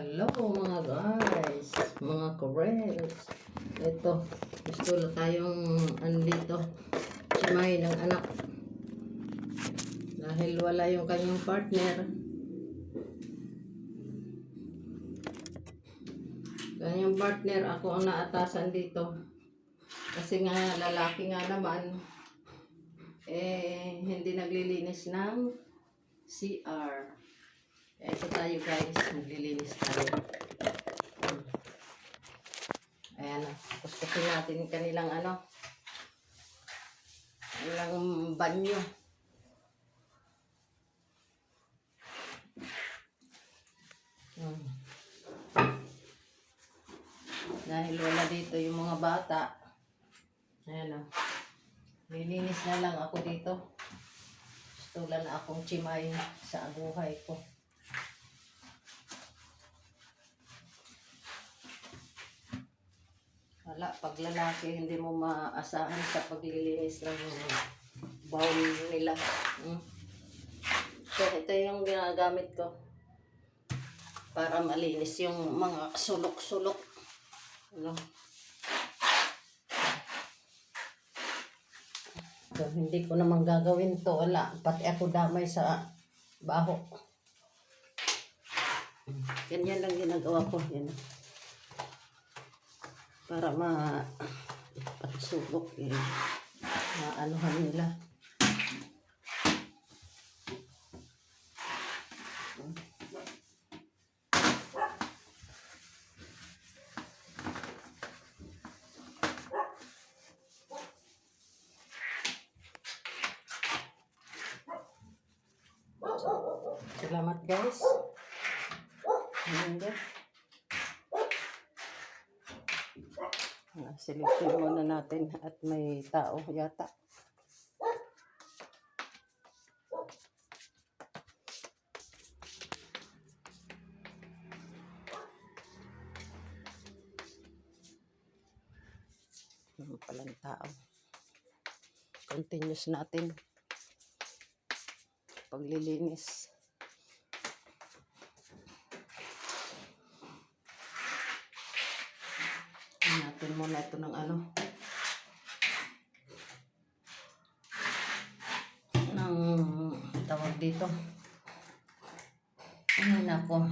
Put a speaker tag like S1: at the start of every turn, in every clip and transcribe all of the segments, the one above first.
S1: Hello mga guys, mga Koreans. Ito, gusto na tayong andito. Simay ng anak. Dahil wala yung kanyang partner. Kanyang partner, ako ang naatasan dito. Kasi nga, lalaki nga naman, eh, hindi naglilinis ng CR. Ito tayo guys, maglilinis tayo. Hmm. Ayan, kuskusin natin kanilang ano, kanilang banyo. Hmm. Dahil wala dito yung mga bata. Ayan o. Lilinis na lang ako dito. Gusto lang akong chimay sa buhay ko. Wala, pag lalaki, hindi mo maasahan sa paglilinis ng bowl nila. Hmm? So, ito yung ginagamit ko para malinis yung mga sulok-sulok. Ano? So, hindi ko naman gagawin to. Wala. Pati ako damay sa baho. Ganyan lang ginagawa ko. Yan. Para ma pasulok eh. Maanuhan nila. Salamat guys. Ayan din. Silipin muna natin at may tao yata. Ano palang tao. Continuous natin. Paglilinis. Natin muna ito ng ano. Ng tawag dito? Ayun ako?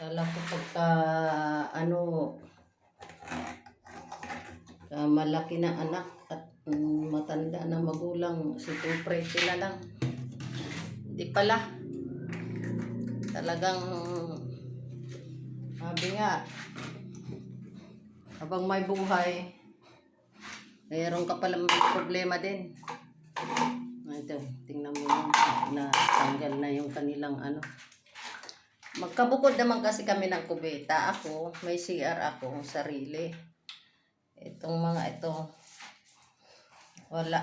S1: Kala ko pagka ano ka malaki na anak at mm, matanda na magulang si Tupre sila lang. Hindi pala. Talagang sabi nga habang may buhay, mayroon ka palang problema din. Ito, tingnan mo yun, na tanggal na yung kanilang ano. Magkabukod naman kasi kami ng kubeta. Ako, may CR ako, sarili. Itong mga ito, wala.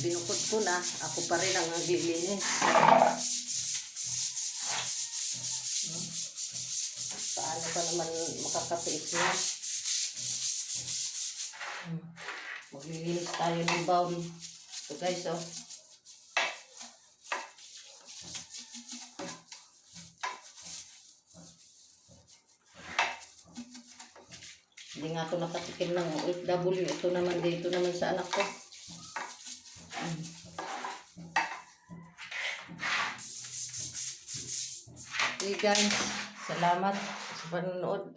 S1: Binukod ko na, ako pa rin ang naglilinis. Hmm? Paano ka naman makakatiis na? Hmm. Maglilinis tayo ng bowl. Ito guys, oh. Hindi nga ako nakatikim ng OFW. Ito naman dito naman sa anak ko. Okay guys, salamat sa panonood.